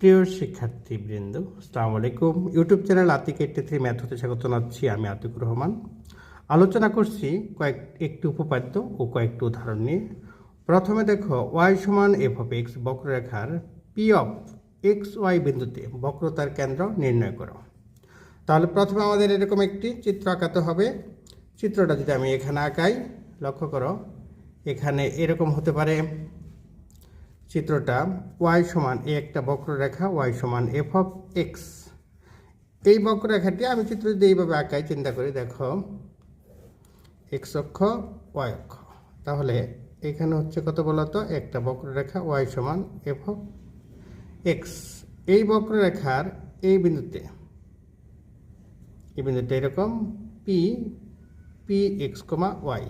প্রিয় শিক্ষার্থীবৃন্দ, আসসালামু আলাইকুম। YouTube channel Atik eighty three math হতে স্বাগত জানাচ্ছি আমি আতিকুর রহমান। আলোচনা করছি কয়েক, একটি উপপাদ্য ও কয়েকটি উদাহরণ নিয়ে। প্রথমে দেখো ওয়াই সমান এফ অফ এক্স বক্ররেখার পি অফ এক্স ওয়াই বিন্দুতে বক্রতার কেন্দ্র নির্ণয় করো। তাহলে প্রথমে আমাদের এরকম একটি চিত্র আঁকাতে হবে। চিত্রটা যদি আমি এখানে আঁকাই, লক্ষ্য করো, এখানে এরকম হতে পারে চিত্রটা ওয়াই সমান এ একটা বক্ররেখা ওয়াই সমান এফ অফ এক্স এই বক্ররেখাটি আমি চিত্র যদি এইভাবে আঁকাই, চিন্তা করি দেখো এক্স অক্ষ ওয়াই অক্ষ। তাহলে এখানে হচ্ছে কত বলতো? একটা বক্ররেখা ওয়াই সমান এফ অফ এক্স এই বক্ররেখার এই বিন্দুতে এই বিন্দুতে এরকম P P X comma Y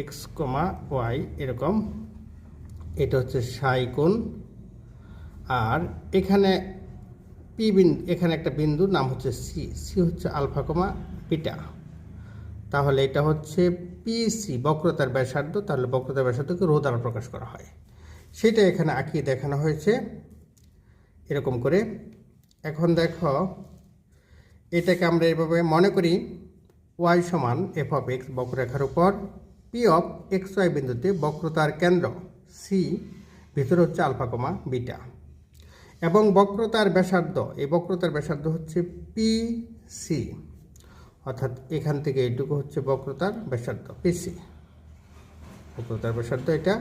X comma Y এরকম এটা হচ্ছে কোণ। আর এখানে পি বিন্দু এখানে একটা বিন্দু নাম হচ্ছে সি। সি হচ্ছে আলফা কমা বিটা। তাহলে এটা হচ্ছে পিসি বক্রতার ব্যাসার্ধ। তাহলে বক্রতার ব্যাসার্ধকে রো দ্বারা প্রকাশ করা হয়। সেটা এখানে আঁকিয়ে দেখানো হয়েছে। এরকম করে। এখন দেখো, এটাকে আমরা এভাবে মনে করি, ওয়াই সমান এফ অফ এক্স বক্ররেখার উপর, পি অফ এক্স ওয়াই বিন্দুতে বক্রতার কেন্দ্র। সি, ভিতরে হচ্ছে আলফা কমা বিটা। এবং বক্রতার ব্যাসার্ধ, এই বক্রতার ব্যাসার্ধ হচ্ছে পি সি। অর্থাৎ এখান থেকে এইটুকু হচ্ছে বক্রতার ব্যাসার্ধ পিসি বক্রতার ব্যাসার্ধ এটা।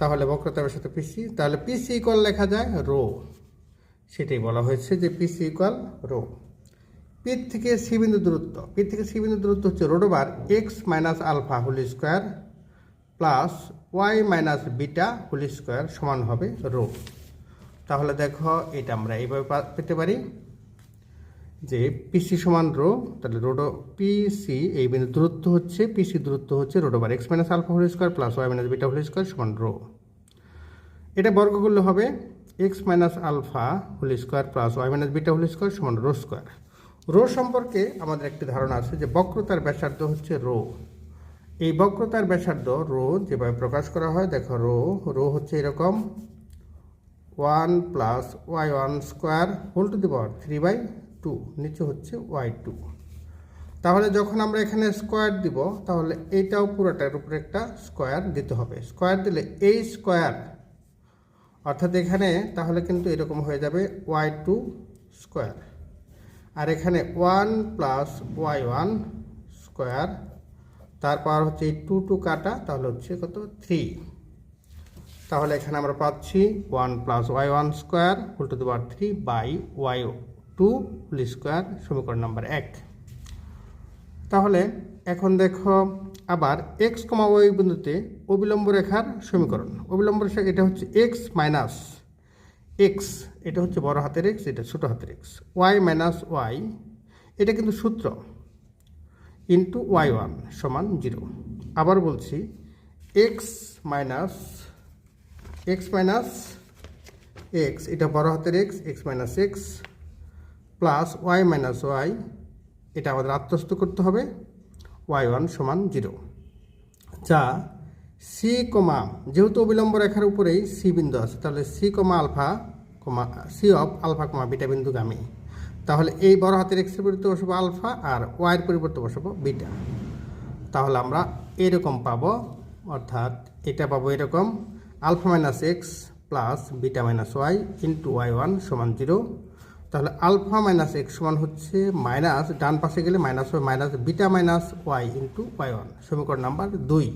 তাহলে বক্রতার ব্যাসার্ধ পিসি তাহলে পিসি ইকুয়াল লেখা যায় রো। সেটাই বলা হয়েছে যে পিসি ইকুয়াল রো। পি থেকে সি বিন্দু দূরত্ব, পি থেকে সি বিন্দু দূরত্ব হচ্ছে root over X minus alpha whole square plus Y minus beta whole square সমান হবে রো। তাহলে দেখো এটা আমরা এইভাবে পেতে পারি যে পিসি সমান রো, তাহলে রোডো পিসি, এই বিন্দু দূরত্ব হচ্ছে, পিসি দূরত্ব হচ্ছে রোডোবার x minus alpha whole square plus y minus beta whole square সমান রো। এটা বর্গ করলে হবে x minus alpha whole square plus y minus beta whole square সমান রো স্কোয়ার। রো সম্পর্কে আমাদের একটি ধারণা আছে যে বক্রতার ব্যাসার্ধ হচ্ছে রো। এই বক্রতার ব্যাসার্ধ রো যেভাবে প্রকাশ করা হয়, দেখো রো রো হচ্ছে এরকম one plus Y one square whole to the power three by two, নিচে হচ্ছে ওয়াই টু। তাহলে যখন আমরা এখানে স্কোয়ার দিব, তাহলে এইটাও পুরোটার উপরে একটা স্কোয়ার দিতে হবে। স্কোয়ার দিলে এই স্কোয়ার, অর্থাৎ এখানে, তাহলে কিন্তু এরকম হয়ে যাবে ওয়াই টু স্কোয়ার। আর এখানে one plus Y one square তারপর হচ্ছে এই টু টু কাটা, তাহলে হচ্ছে কত? থ্রি তাহলে এখানে আমরা পাচ্ছি one plus Y one square whole to power three by Y two whole square সমীকরণ নাম্বার এক। তাহলে এখন দেখো আবার এক্স কমা ওয়াই বিন্দুতে অবিলম্ব রেখার সমীকরণ। অবিলম্ব রেখা এটা হচ্ছে এক্স মাইনাস এক্স এটা হচ্ছে বড় হাতের এক্স এটা ছোট হাতের এক্স ওয়াই মাইনাস ওয়াই এটা কিন্তু সূত্র। ইন্টু ওয়াই ওয়ান সমান জিরো আবার বলছি X minus X minus X এটা বড় হাতের X X minus X plus Y minus Y এটা আমাদের আত্মস্থ করতে হবে ওয়াই ওয়ান সমান জিরো যা সি কমা যেহেতু অবিলম্ব রেখার উপরেই সি বিন্দু আছে, তাহলে C comma alpha comma C of alpha comma beta বিন্দুগামী। তাহলে এই বড় হাতের এক্সের পরিবর্তে বসাবো আলফা আর ওয়াইয়ের পরিবর্তে বসাবো বিটা। তাহলে আমরা এরকম পাবো, অর্থাৎ এটা পাবো এরকম, alpha minus X plus beta minus Y into Y one সমান জিরো। তাহলে আলফা মাইনাস এক্স সমান হচ্ছে মাইনাস, ডান পাশে গেলে মাইনাস হবে minus beta minus Y into Y one, সমীকরণ নাম্বার দুই।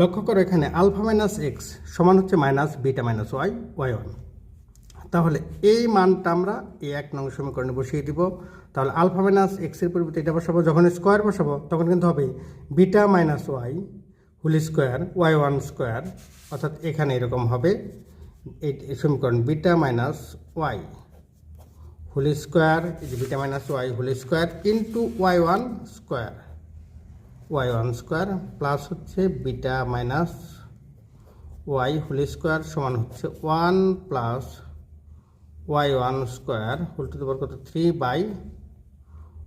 লক্ষ্য করো এখানে আলফা মাইনাস এক্স সমান হচ্ছে minus beta minus Y Y one. তাহলে এই মানটা আমরা এই এক নং সমীকরণে বসিয়ে দিব। তাহলে আলফা মাইনাস এক্সের পরিবর্তে এটা বসাবো, যখন স্কোয়ার বসাবো, তখন কিন্তু হবে beta minus Y whole square Y one square অর্থাৎ এখানে এরকম হবে এই সমীকরণ beta minus Y whole square এই যে beta minus Y whole square into Y one square Y one square plus হচ্ছে beta minus Y whole square সমান হচ্ছে one plus Y one square whole to দেবার কত? Three by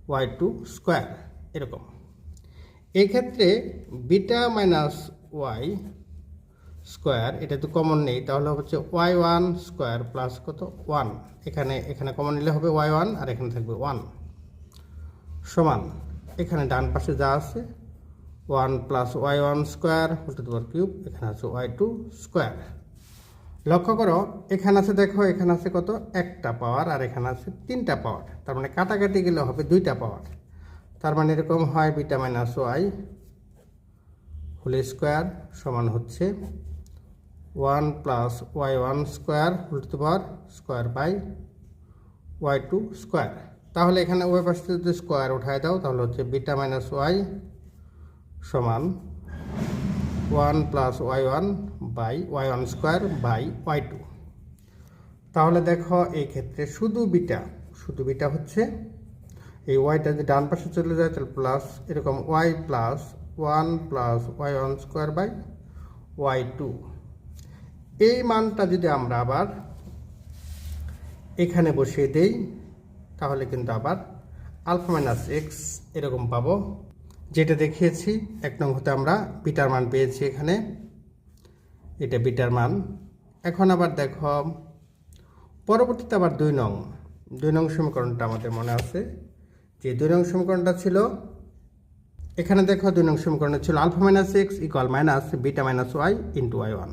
Y two square এরকম। এই ক্ষেত্রে বিটা মাইনাস ওয়াই স্কোয়ার এটা তো কমন নেই, তাহলে হচ্ছে ওয়াই ওয়ান স্কোয়ার প্লাস কত? ওয়ান এখানে এখানে কমন নিলে হবে ওয়াই ওয়ান আর এখানে থাকবে ওয়ান সমান, এখানে ডান পাশে যা আছে one plus Y one square whole to power cube এখানে আছে ওয়াই টু স্কোয়ার লক্ষ্য করো, এখানে আছে দেখো, এখানে আছে কত? একটা পাওয়ার আর এখানে আছে তিনটা পাওয়ার তার মানে কাটাকাটি গেলে হবে দুইটা পাওয়ার তার মানে এরকম হয় beta minus Y whole square সমান হচ্ছে one plus Y one square whole to power square by Y two square তাহলে এখানে ওয়াই পাশে যদি স্কোয়ার উঠায় দাও, তাহলে হচ্ছে বিটা মাইনাস ওয়াই সমান one plus Y one by Y one square by Y two. তাহলে দেখো এই ক্ষেত্রে শুধু বিটা শুধু বিটা হচ্ছে এই ওয়াইটা যদি ডান পাশে চলে যায়, তাহলে প্লাস এরকম Y plus one plus Y one square by Y two. এই মানটা যদি আমরা আবার এখানে বসিয়ে দেই, তাহলে কিন্তু আবার আলফা মাইনাস এক্স এরকম পাবো। যেটা দেখিয়েছি, এক নং হতে আমরা বিটার মান পেয়েছি এখানে। এটা বিটার মান। এখন আবার দেখো, পরবর্তীতে আবার দুই নং দুই নং সমীকরণটা আমাদের মনে আছে। যে দুই নং সমীকরণটা ছিল, এখানে দেখো দুই নং সমীকরণে ছিল alpha minus X equal minus beta minus Y into Y one.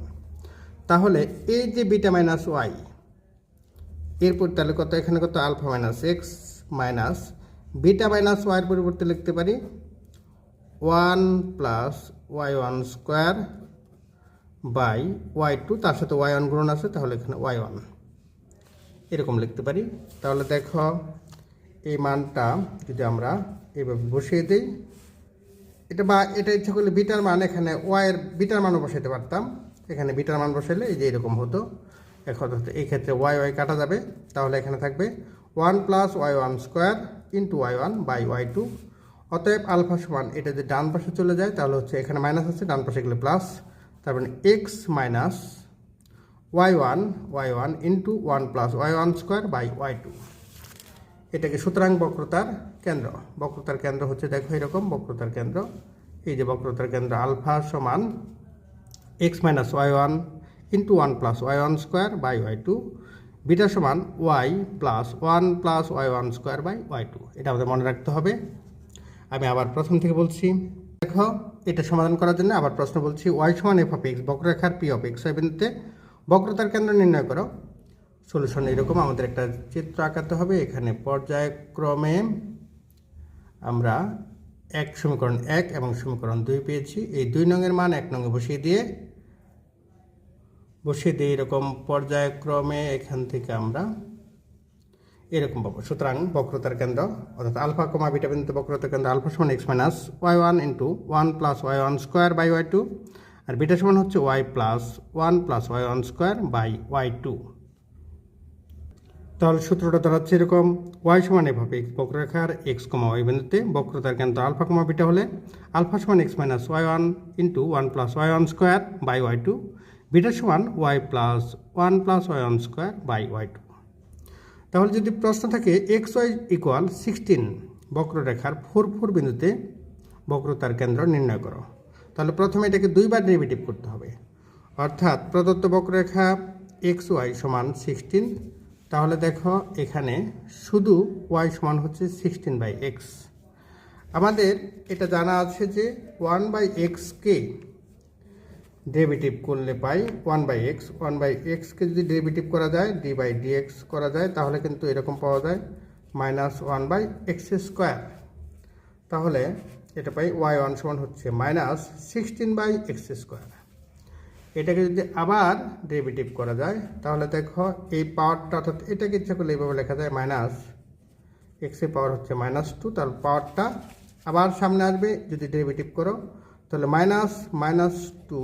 তাহলে এই যে বিটা মাইনাস ওয়াই, এরপর তাহলে কত, এখানে কত? Alpha minus X minus beta minus ওয়াইয়ের পরিবর্তে লিখতে পারি। One plus Y one square by Y two তার সাথে ওয়াই ওয়ান গুণন আছে, তাহলে এখানে ওয়াই ওয়ান এরকম লিখতে পারি। তাহলে দেখো, এই মানটা যদি আমরা এইভাবে বসিয়ে দিই, এটা বা, এটা ইচ্ছা করলে বিটার মান, এখানে ওয়াইয়ের বিটার মানও বসাইতে পারতাম। এখানে বিটার মান বসাইলে এই যে এরকম হতো। এখন এই ক্ষেত্রে ওয়াই ওয়াই কাটা যাবে। তাহলে এখানে থাকবে one plus Y one square into Y one by Y two অতএব আলফা সমান, এটা যদি ডান পাশে চলে যায়, তাহলে হচ্ছে এখানে মাইনাস আছে, ডান পাশে গেলে প্লাস তার মানে X minus Y one Y one into one plus Y one square by Y two এটাকে সুতরাং বক্রতার কেন্দ্র। বক্রতার কেন্দ্র হচ্ছে, দেখো এরকম, বক্রতার কেন্দ্র। এই যে বক্রতার কেন্দ্র আলফা সমান X minus Y one into one plus Y one square by Y two beta সমান Y plus one plus Y one square by Y two এটা আমাদের মনে রাখতে হবে। আমি আবার প্রথম থেকে বলছি। দেখো এটা সমাধান করার জন্য আবার প্রশ্ন বলছি ওয়াই সমান এফ অফ এক্স বক্ররেখার পি অফ এক্স বিন্দুতে বক্রতার কেন্দ্র নির্ণয় করো। সলিউশন এরকম, আমাদের একটা চিত্র আঁকাতে হবে। এখানে পর্যায়ক্রমে আমরা এক সমীকরণ এক এবং সমীকরণ দুই পেয়েছি। এই দুই নঙের মান এক নঙে বসিয়ে দিয়ে বসিয়ে দিয়ে এরকম পর্যায়ক্রমে এখান থেকে আমরা এরকম পাবো। সুতরাং বক্রতার কেন্দ্র, অর্থাৎ আলফা কমা বিটা বিন্দুতে বক্রতার কেন্দ্র, আলফা সমান X minus Y one into one plus Y one square by Y two R beta সমান হচ্ছে Y plus one plus Y one square by Y two তাহলে সূত্রটা দাঁড়াচ্ছে এরকম ওয়াই সমান এভাবে বক্ররেখার এক্স কমা ওয়াই বিন্দুতে বক্রতার কেন্দ্র আলফা কমা বিটা হলে আলফা সমান X minus Y one into one plus Y one square by Y two beta সমান Y plus one plus Y one square by Y two তাহলে যদি প্রশ্ন থাকে এক্স ওয়াই ইকুয়াল সিক্সটিন বক্ররেখার four four বিন্দুতে বক্রতার কেন্দ্র নির্ণয় করো। তাহলে প্রথমে এটাকে দুইবার ডেরিভেটিভ করতে হবে। অর্থাৎ প্রদত্ত বক্ররেখা এক্স ওয়াই সমান সিক্সটিন তাহলে দেখো এখানে শুধু ওয়াই সমান হচ্ছে সিক্সটিন বাই এক্স আমাদের এটা জানা আছে যে ওয়ান বাই এক্সকে ডেরিভেটিভ করলে পাই one by X one by এক্সকে যদি ডেরিভেটিভ করা যায় ডি বাই ডিএক্স করা যায়, তাহলে কিন্তু এরকম পাওয়া যায় minus one by X square তাহলে এটা পাই ওয়াই ওয়ান সমান হচ্ছে minus sixteen by X square এটাকে যদি আবার ডেরিভেটিভ করা যায়, তাহলে দেখো এই পাওয়ারটা অর্থাৎ এটাকে ইচ্ছা করলে এইভাবে লেখা যায় মাইনাস এক্সের পাওয়ার হচ্ছে মাইনাস টু তাহলে পাওয়ারটা আবার সামনে আসবে। যদি ডেরিভেটিভ করো তাহলে মাইনাস মাইনাস টু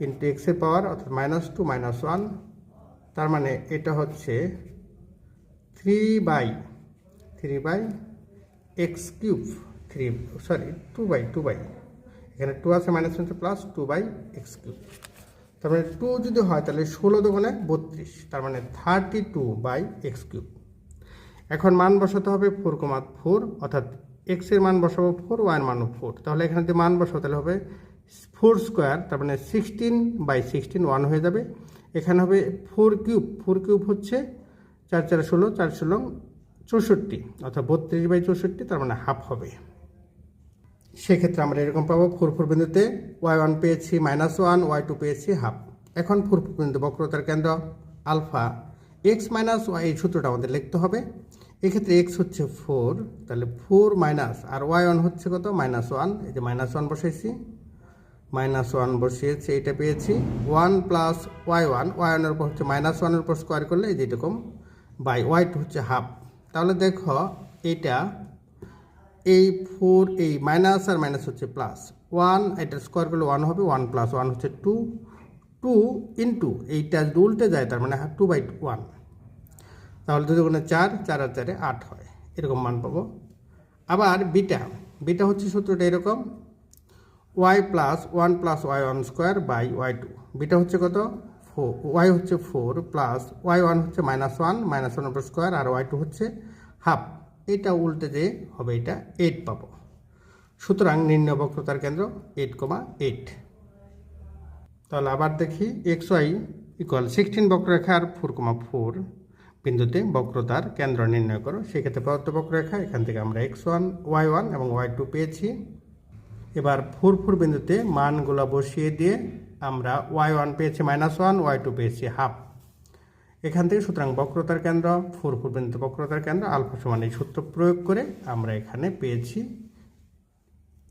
ইন্টু এক্সের পাওয়ার অর্থাৎ মাইনাস টু মাইনাস ওয়ান তার মানে এটা হচ্ছে three by three by X cube three sorry two by two by এখানে টু আছে মাইনাস হচ্ছে plus two by X cube তার মানে টু যদি হয় তাহলে ষোলো দোকানে বত্রিশ, তার মানে thirty two by X cube এখন মান বসাতে হবে ফোর কমা ফোর অর্থাৎ এক্সের মান বসাবো ফোর ওয়াইয়ের মানও ফোর তাহলে এখানে যদি মান বসাবো, তাহলে হবে ফোর স্কোয়ার তার মানে সিক্সটিন বাই সিক্সটিন ওয়ান হয়ে যাবে। এখানে হবে ফোর কিউব ফোর কিউব হচ্ছে চার চার ষোলো চার ষোলো, চৌষট্টি, অর্থাৎ বত্রিশ বাই চৌষট্টি, তার মানে হাফ হবে। সেক্ষেত্রে আমরা এরকম পাবো ফোর ফোর বিন্দুতে ওয়াই ওয়ান পেয়েছি মাইনাস ওয়ান ওয়াই টু পেয়েছি হাফ এখন ফোর ফোর বিন্দু বক্রতার কেন্দ্র আলফা এক্স মাইনাস ওয়াই এই সূত্রটা আমাদের লিখতে হবে। এক্ষেত্রে এক্স হচ্ছে ফোর তাহলে ফোর মাইনাস আর ওয়াই ওয়ান হচ্ছে কত? মাইনাস ওয়ান এই যে মাইনাস ওয়ান বসাইছি। মাইনাস ওয়ান বসিয়েছি এটা পেয়েছি। One plus Y one Y ওয়ানের উপর হচ্ছে মাইনাস ওয়ানের উপর স্কোয়ার করলে এই যেরকম বাই ওয়াই টু হচ্ছে হাফ তাহলে দেখো এটা এই ফোর এই মাইনাস আর মাইনাস হচ্ছে প্লাস ওয়ান এটা স্কোয়ার করলে ওয়ান হবে ওয়ান প্লাস ওয়ান হচ্ছে টু টু ইন্টু এইটা উল্টে যায়, তার মানে টু বাই ওয়ান তাহলে দুই গুণে চার চার আর চারে আট হয়। এরকম মান পাবো। আবার বিটা বিটা হচ্ছে সূত্রটা এরকম Y plus one plus Y one square by Y two beta হচ্ছে কত? ফোর ওয়াই হচ্ছে ফোর প্লাস ওয়াই ওয়ান হচ্ছে মাইনাস ওয়ান মাইনাস ওয়ান উপর স্কোয়ার আর ওয়াই টু হচ্ছে হাফ এটা উল্টে যে হবে এটা এইট পাবো। সুতরাং নির্ণয় বক্রতার কেন্দ্র এইট কমা এইট তাহলে আবার দেখি এক্স ওয়াই ইকুয়াল সিক্সটিন বক্ররেখা আর ফোর কমা ফোর বিন্দুতে বক্রতার কেন্দ্র নির্ণয় করো। সেক্ষেত্রে প্রদত্ত বক্ররেখা, এখান থেকে আমরা এক্স ওয়ান ওয়াই ওয়ান এবং ওয়াই টু পেয়েছি। এবার ফোর ফোর বিন্দুতে মানগুলো বসিয়ে দিয়ে আমরা ওয়াই ওয়ান পেয়েছি মাইনাস ওয়ান ওয়াই টু পেয়েছি হাফ এখান থেকে সুতরাং বক্রতার কেন্দ্র ফোর ফোর বিন্দুতে বক্রতার কেন্দ্র, আলফা সমান এই সূত্র প্রয়োগ করে আমরা এখানে পেয়েছি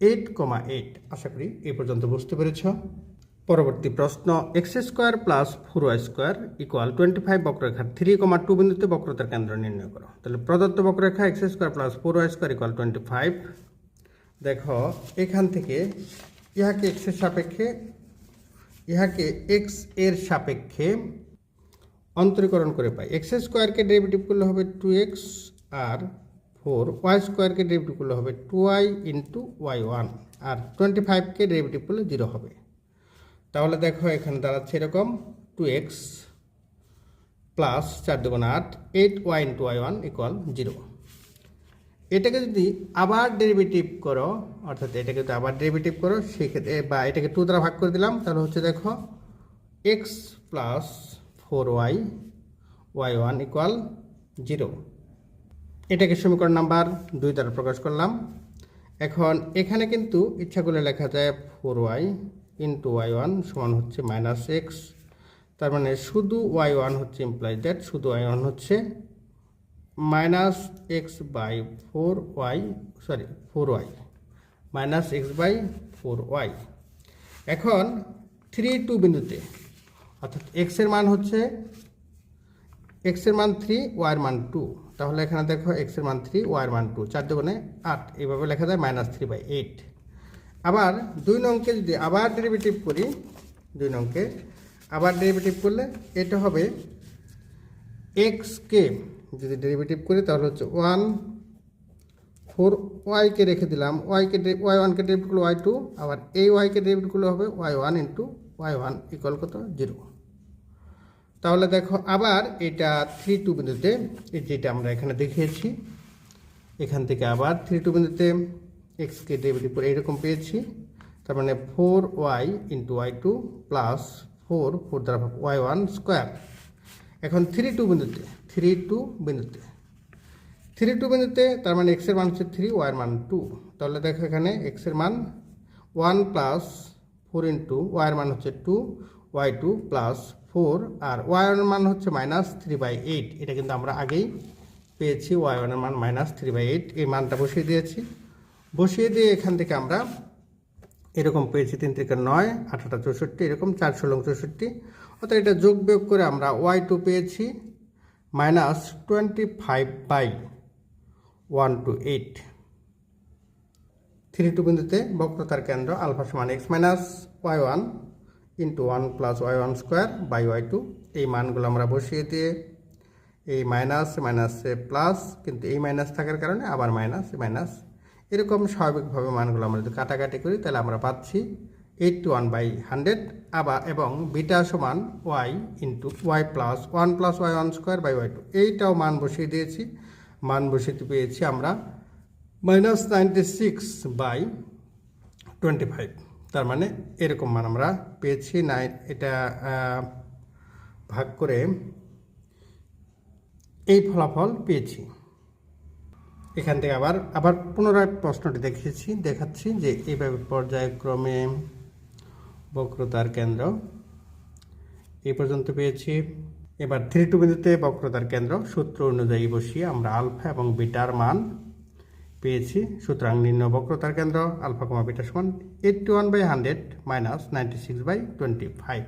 এইট কমা এইট আশা করি এই পর্যন্ত বুঝতে পেরেছ। পরবর্তী প্রশ্ন X square plus four Y square equal twenty five বক্ররেখা থ্রি কমা টু বিন্দুতে বক্রতার কেন্দ্র নির্ণয় করো। তাহলে প্রদত্ত বক্ররেখা X square plus four Y square equal twenty five দেখো, এখান থেকে ইহাকে এক্সের সাপেক্ষে, ইহাকে এক্সের সাপেক্ষে অন্তরীকরণ করে পাই। এক্স স্কোয়ারকে ডেরিভেটিভ করলে হবে টু এক্স আর ফোর ওয়াই স্কোয়ারকে ডেরিভেটিভ করলে হবে two Y into Y one আর টোয়েন্টি ফাইভকে ডেরিভেটিভ করলে জিরো হবে। তাহলে দেখো এখানে দাঁড়াচ্ছে এরকম টু এক্স প্লাস চার দুগুণ আট eight Y into Y one equal zero এটাকে যদি আবার ডেরিভেটিভ করো, অর্থাৎ এটাকে যদি আবার ডেরিভেটিভ করো, সেক্ষেত্রে বা এটাকে টু দ্বারা ভাগ করে দিলাম, তাহলে হচ্ছে দেখো X plus four Y Y one equal zero এটাকে সমীকরণ নাম্বার দুই দ্বারা প্রকাশ করলাম। এখন এখানে কিন্তু ইচ্ছা করলে লেখা যায় four Y into Y one সমান হচ্ছে মাইনাস এক্স তার মানে শুধু ওয়াই ওয়ান হচ্ছে ইমপ্লাই দ্যাট শুধু ওয়াই ওয়ান হচ্ছে minus x by four y sorry four y minus x by four y এখন থ্রি টু বিন্দুতে, অর্থাৎ এক্সের মান হচ্ছে এক্সের মান থ্রি ওয়াইয়ের মান টু তাহলে এখানে দেখো এক্সের মান থ্রি ওয়াইয়ের মান টু চার দুগুণে আট, এইভাবে লেখা যায় মাইনাস থ্রি বাই এইট আবার দুই নংকে যদি আবার ডেরিভেটিভ করি, দুই নংকে আবার ডেরিভেটিভ করলে এটা হবে এক্সকে যদি ডেরিভেটিভ করি তাহলে হচ্ছে ওয়ান ফোর ওয়াইকে রেখে দিলাম। ওয়াইকে ওয়াই ওয়ানকে ডেরিভেট করলে ওয়াই টু আবার এই ওয়াইকে ডেরিভেট করলে হবে y one into y one equal কত? জিরো তাহলে দেখো আবার এটা থ্রি টু বিন্দুতে, এই যেটা আমরা এখানে দেখিয়েছি, এখান থেকে আবার থ্রি টু বিন্দুতে এক্সকে ডেরিভেটিভ করে এইরকম পেয়েছি, তার মানে four y into y two plus four four দ্বারা ওয়াই ওয়ান স্কোয়ার এখন থ্রি টু বিন্দুতে থ্রি টু বিন্দুতে। থ্রি টু বিন্দুতে তার মানে এক্সের মান হচ্ছে থ্রি ওয়াইয়ের মান টু তাহলে দেখো এখানে এক্সের মান ওয়ান প্লাস ফোর ইন্টু ওয়াইয়ের মান হচ্ছে two y two plus four আর ওয়াইয়ের মান হচ্ছে মাইনাস থ্রি বাই এইট এটা কিন্তু আমরা আগেই পেয়েছি ওয়াই ওয়ানের মান মাইনাস থ্রি বাই এইট এই মানটা বসিয়ে দিয়েছি। বসিয়ে দিয়ে এখান থেকে আমরা এরকম পেয়েছি তিন থেকে নয় আঠাটা চৌষট্টি, এরকম চার ষোলো চৌষট্টি। অর্থাৎ এটা যোগ বিয়োগ করে আমরা ওয়াই টু পেয়েছি minus twenty five by one two eight three two বিন্দুতে বক্রতার কেন্দ্র আলফা সমান x minus y one into one plus y one square by y two এই মানগুলো আমরা বসিয়ে দিয়ে এই মাইনাস মাইনাসে প্লাস কিন্তু এই মাইনাস থাকার কারণে আবার মাইনাস মাইনাস এরকম স্বাভাবিকভাবে মানগুলো আমরা যদি কাটাকাটি করি, তাহলে আমরা পাচ্ছি এইট ওয়ান বাই হান্ড্রেড আবার এবং বিটা সমান y into y plus one plus y one square by y two এইটাও মান বসিয়ে দিয়েছি। মান বসিয়ে পেয়েছি আমরা minus ninety six by twenty five তার মানে এরকম মান আমরা পেয়েছি। না এটা ভাগ করে এই ফলাফল পেয়েছি। এখান থেকে আবার আবার পুনরায় প্রশ্নটি দেখিয়েছি, দেখাচ্ছি যে এইভাবে পর্যায়ক্রমে বক্রতার কেন্দ্র, এই পর্যন্ত পেয়েছি। এবার থ্রি টু বিন্দুতে বক্রতার কেন্দ্র, সূত্র অনুযায়ী বসিয়ে আমরা আলফা এবং বিটার মান পেয়েছি। সুতরাং নিম্ন বক্রতার কেন্দ্র, আলফা কমা বিটা সমান eighty one by hundred minus ninety six by twenty five